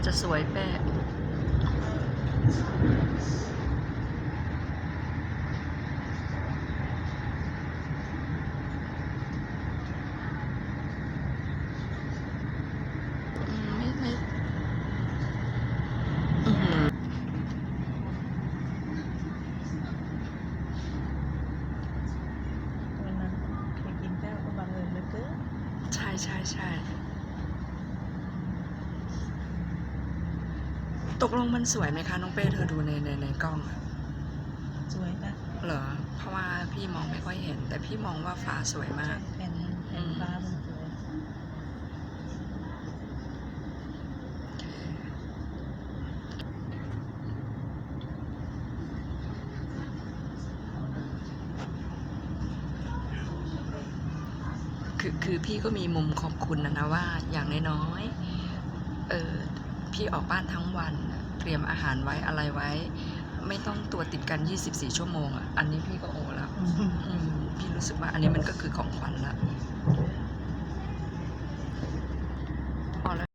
อาจจะสวยเป๊ะอืมไม่ไม่อื้อหือวันนั้นไปกินข้าวก็บังเอิญเหลือเกินใช่ใช่ใช่ ตกลงมันสวยไหมคะ น้องเป้เธอดูในในในกล้องอะสวยนะเหรอ เพราะว่าพี่มองไม่ค่อยเห็น แต่พี่มองว่าฟ้าสวยมาก แผ่นแผ่นฟ้ามันสวยคือคือพี่ก็มีมุมขอบคุณนะนะว่าอย่างน้อยๆเออ พี่ออกบ้านทั้งวันน่ะเตรียมอาหารไว้อะไรไว้ ไม่ต้องตัวติดกัน 24 ชั่วโมงอะอันนี้พี่ก็โอแล้วอืมพี่รู้สึกว่าอันนี้มันก็คือของขวัญละอ